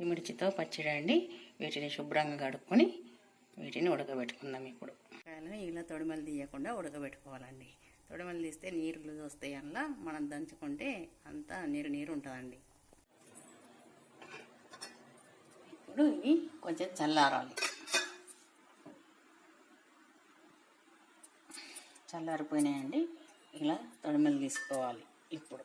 పచ్చిమిర్చితో పచ్చడి అండి. వీటిని శుభ్రంగా కడుక్కొని వీటిని ఉడకబెట్టుకుందాం ఇప్పుడు. కాయలను ఇలా తొడిమలు తీయకుండా ఉడకబెట్టుకోవాలండి. తొడిమలు తీస్తే నీరులు వస్తాయి అలా మనం దంచుకుంటే అంతా నీరు నీరు ఉంటుందండి. ఇప్పుడు ఇవి కొంచెం చల్లారాలి. చల్లారిపోయినాయండి. ఇలా తొడిమలు తీసుకోవాలి ఇప్పుడు.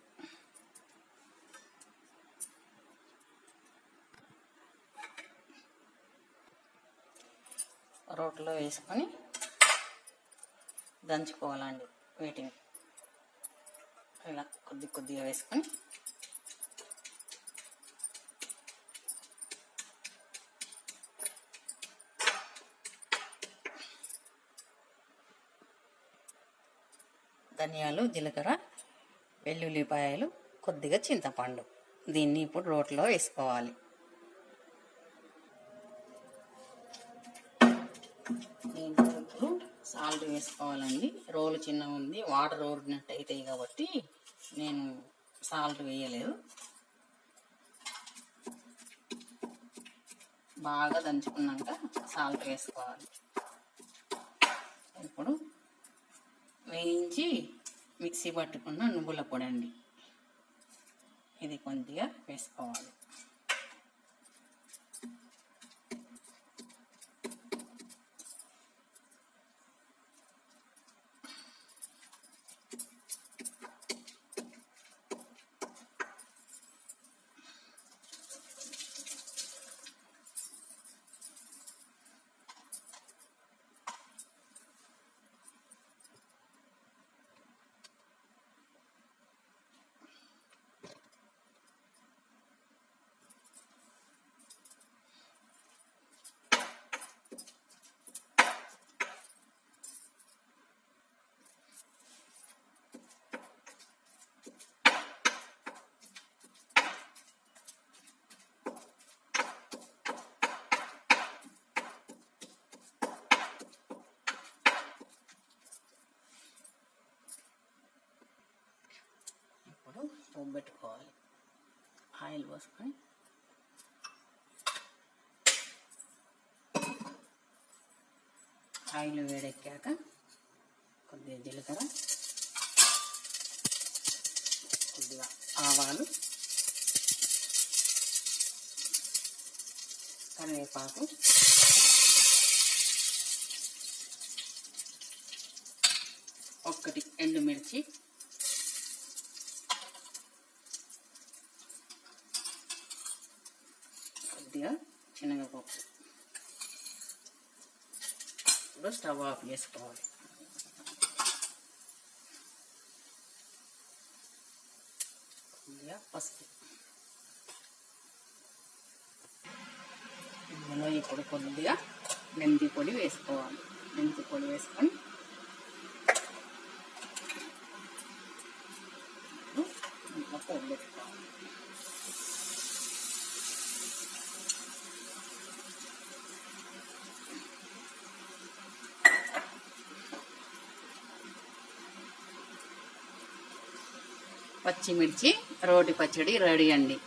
రోట్లో వేసుకొని దంచుకోవాలండి వీటిని. ఇలా కొద్ది కొద్దిగా వేసుకొని ధనియాలు జీలకర్ర వెల్లుల్లిపాయలు కొద్దిగా చింతపండు. దీన్ని ఇప్పుడు రోట్లో వేసుకోవాలి. సాల్ట్ వేసుకోవాలండి. రోలు చిన్నగా ఉంది. వాటర్ ఊరినట్టు అవుతాయి కాబట్టి నేను సాల్ట్ వేయలేదు. బాగా దంచుకున్నాక సాల్ట్ వేసుకోవాలి. ఇప్పుడు వేయించి మిక్సీ పట్టుకున్న నువ్వుల పొడి అండి. ఇది కొద్దిగా వేసుకోవాలి ఇప్పుడు పోపు పెట్టుకోవాలి. ఆయిల్ పోసుకొని. ఆయిల్ వేడెక్కాక కొద్దిగా జీలకర్ర కొద్దిగా ఆవాలు కరివేపాకు ఒక్కటి ఎండుమిర్చి కొద్దిగా శనగపప్పు ఇప్పుడు స్టవ్ ఆఫ్ చేసుకోవాలి. కొద్దిగా పసుపు. ఇందులో ఇప్పుడు కొద్దిగా మెంతి పొడి వేసుకోవాలి. మెంతి పొడి వేసుకొని ఇంకా పచ్చిమిర్చి రోటి పచ్చడి రెడీ అండి.